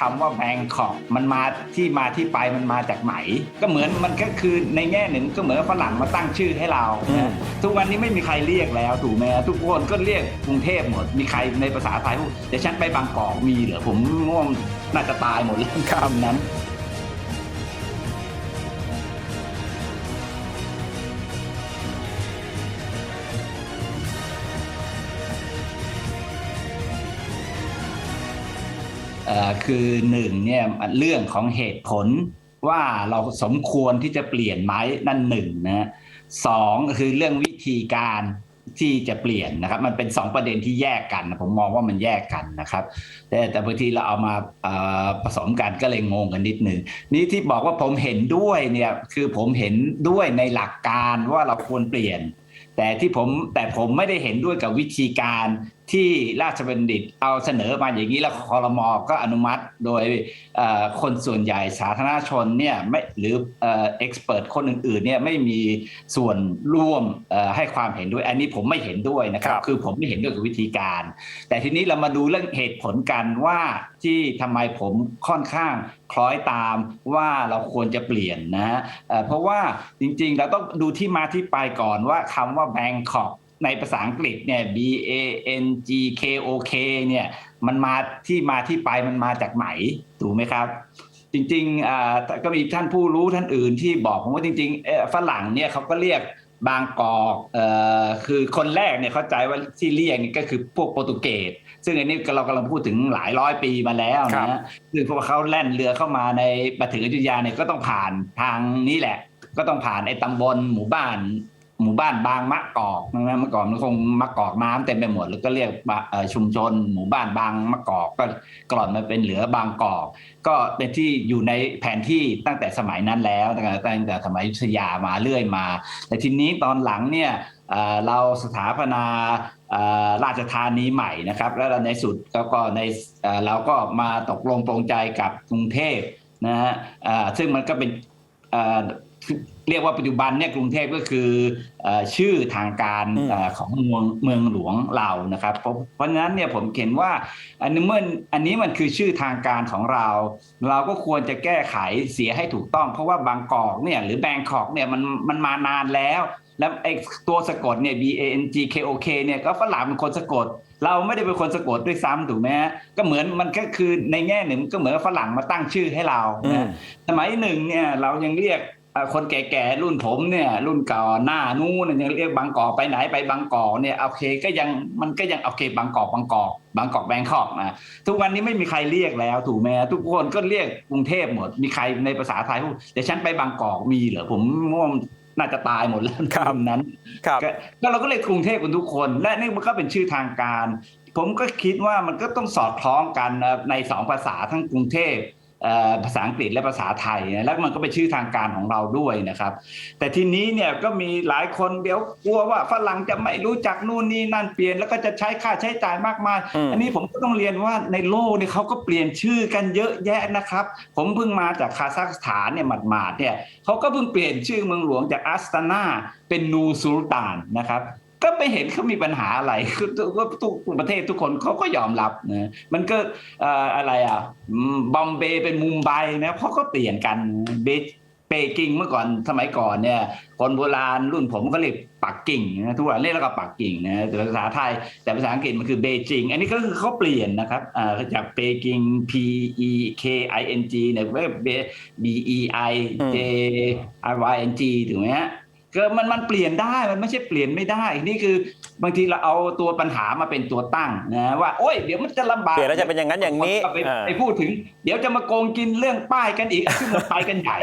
คำว่าแบงคอกมันมาที่มาที่ไปมันมาจากไหน ก็เหมือนมันก็คือในแง่หนึ่งก็เหมือนฝรั่งมาตั้งชื่อให้เราอืมนะทุกวันนี้ไม่มีใครเรียกแล้วถูกไหมทุกคนก็เรียกกรุงเทพหมด มีใครในภาษาไทยพูดเดี๋ยวฉันไปบางกอกมีเหรอผมง่วงน่าจะตายหมดแล้วคำนั้น คือหนึ่งเนี่ยเรื่องของเหตุผลว่าเราสมควรที่จะเปลี่ยนไหมนั่นหนึ่งนะสองก็คือเรื่องวิธีการที่จะเปลี่ยนนะครับ มันเป็นสองประเด็นที่แยกกันผมมองว่ามันแยกกันนะครับ แต่แต่บางทีเราเอามาผสมกันก็เลยงงกันนิดหนึ่งนี่ที่บอกว่าผมเห็นด้วยเนี่ยคือผมเห็นด้วยในหลักการว่าเราควรเปลี่ยน แต่ที่ผมแต่ผมไม่ได้เห็นด้วยกับวิธีการ ที่ราชบัณฑิตเอาเสนอมาอย่างนี้แล้วคอรมอก็อนุมัติโดยเอ่อคนส่วนใหญ่สาธารณชนเนี่ยไม่หรือเอ็กซ์เพรสคนอื่นๆเนี่ยไม่มีส่วนร่วมเอ่อให้ความเห็นด้วย อันนี้ผมไม่เห็นด้วยนะครับครับคือผมไม่เห็นด้วยกับวิธีการ แต่ทีนี้เรามาดูเรื่องเหตุผลกันว่าที่ทำไมผมค่อนข้างคล้อยตามว่าเราควรจะเปลี่ยนนะฮะเอ่อเพราะว่าจริงๆเราต้องดูที่มาที่ไปก่อนว่าคำว่า Bangkok ในภาษาอังกฤษเนี่ย B A N G K O K เนี่ยมันมาที่มาที่ไปมันมาจากไหนถูกไหมครับ จริงๆอ่าก็มีท่านผู้รู้ท่านอื่นที่บอกผมว่าจริงๆเออฝรั่งเนี่ยเขาก็เรียกบางกอกเอ่อคือคนแรกเนี่ยเข้าใจว่าที่เรียกนี่ก็คือพวกโปรตุเกสซึ่งอันนี้เรากำลังพูดถึงหลายร้อยปีมาแล้วนะซึ่งพวกเขาแล่นเรือเข้ามาในมาถึงอยุธยาเนี่ยก็ต้องผ่านทางนี้แหละ ก็ต้องผ่านไอ้ตำบลหมู่บ้าน หมู่บ้านบางมะกอกนะเมื่อก่อนมันคงมะกอกน้ำเต็มไปหมดแล้วก็เรียกชุมชน หมู่บ้านบางมะกอกก็กล่อนมาเป็นเหลือบางกอก ก็เป็นที่อยู่ในแผนที่ตั้งแต่สมัยนั้นแล้วตั้งแต่ตั้งแต่สมัยยุธยามาเรื่อยมา แต่ทีนี้ตอนหลังเนี่ยเราสถาปนาราชธานีใหม่นะครับ แล้วในสุดก็ในเราก็มาตกลงปรงใจกับกรุงเทพนะฮะซึ่งมันก็เป็น เอ่อเรียกว่าปัจจุบันเนี่ยกรุงเทพก็คือเอ่อชื่อทางการอืมเอ่อของเมืองเมืองหลวงเรานะครับเพราะเพราะฉะนั้นเนี่ยผมเห็นว่าอันนี้เมื่ออันนี้มันคือชื่อทางการของเรา เราก็ควรจะแก้ไขเสียให้ถูกต้อง เพราะว่าบางกอกเนี่ยหรือแบงกอกเนี่ยมันมันมานานแล้ว แล้วไอ้ตัวสะกดเนี่ย B A N G K O K เนี่ยก็ฝรั่งเป็นคนสะกด เราไม่ได้เป็นคนสะกดด้วยซ้ำถูกไหมฮะก็เหมือนมันก็คือในแง่หนึ่งก็เหมือนฝรั่งมาตั้งชื่อให้เราอืมนะสมัยหนึ่งเนี่ยเรายังเรียกเอ่อ คนแก่ๆรุ่นผมเนี่ย รุ่นก่อนหน้านู้นยังเรียกบางกอกไปไหนไปบางกอกเนี่ยโอเคก็ยังมันก็ยังโอเคบางกอกบางกอกบางกอกแบงคอกนะทุกวันนี้ไม่มีใครเรียกแล้วถูกไหมฮะทุกคนก็เรียกกรุงเทพหมด มีใครในภาษาไทยพูดเดี๋ยวฉันไปบางกอกมีเหรอผมง่วงน่าจะตายหมดแล้วครับนนั้นครับก็ก็เราก็เลยกรุงเทพกันทุกคน และนี่มันก็เป็นชื่อทางการ ผมก็คิดว่ามันก็ต้องสอดคล้องกันนะในสองภาษาทั้งกรุงเทพเอ่อ ภาษาอังกฤษและภาษาไทยนะแล้วมันก็เป็นชื่อทางการของเราด้วยนะครับ แต่ทีนี้เนี่ยก็มีหลายคนเดี๋ยวกลัวว่าฝรั่งจะไม่รู้จักนู่นนี่นั่นเปลี่ยนแล้วก็จะใช้ค่าใช้จ่ายมากมายอืมอันนี้ผมก็ต้องเรียนว่าในโลกเนี่ยเขาก็เปลี่ยนชื่อกันเยอะแยะนะครับ ผมเพิ่งมาจากคาซัคสถานเนี่ยหมาดๆเนี่ยเขาก็เพิ่งเปลี่ยนชื่อเมืองหลวงจากอัสตานาเป็นนูซูลตานนะครับก็ ไม่เห็นเขามีปัญหาอะไรคือทุกประเทศทุกคนเขาก็ยอมรับนะมันก็อะไรอะบอมเบย์เป็นมุมไบนะเขาก็เปลี่ยนกันเบเปกิ่งเมื่อก่อนสมัยก่อนเนี่ย คนโบราณรุ่นผมก็เรียกปักกิ่งนะทุกวันเรียกแล้วก็ปักกิ่งนะแต่ภาษาไทยแต่ภาษาอังกฤษมันคือเบจิงอันนี้ก็คือเขาเปลี่ยนนะครับจากเปกิง P E K I N G เนี่ยก็ B E I J I Y N G ถูกไหมฮะ ก็มันมันเปลี่ยนได้มันไม่ใช่เปลี่ยนไม่ได้ นี่คือบางทีเราเอาตัวปัญหามาเป็นตัวตั้งนะว่าโอ้ยเดี๋ยวมันจะลำบากเปลี่ยนแล้วจะเป็นอย่างนั้นอย่างนี้ก็ไปอ่าไปพูดถึง เดี๋ยวจะมาโกงกินเรื่องป้ายกันอีกซึ่งมันไปกันใหญ่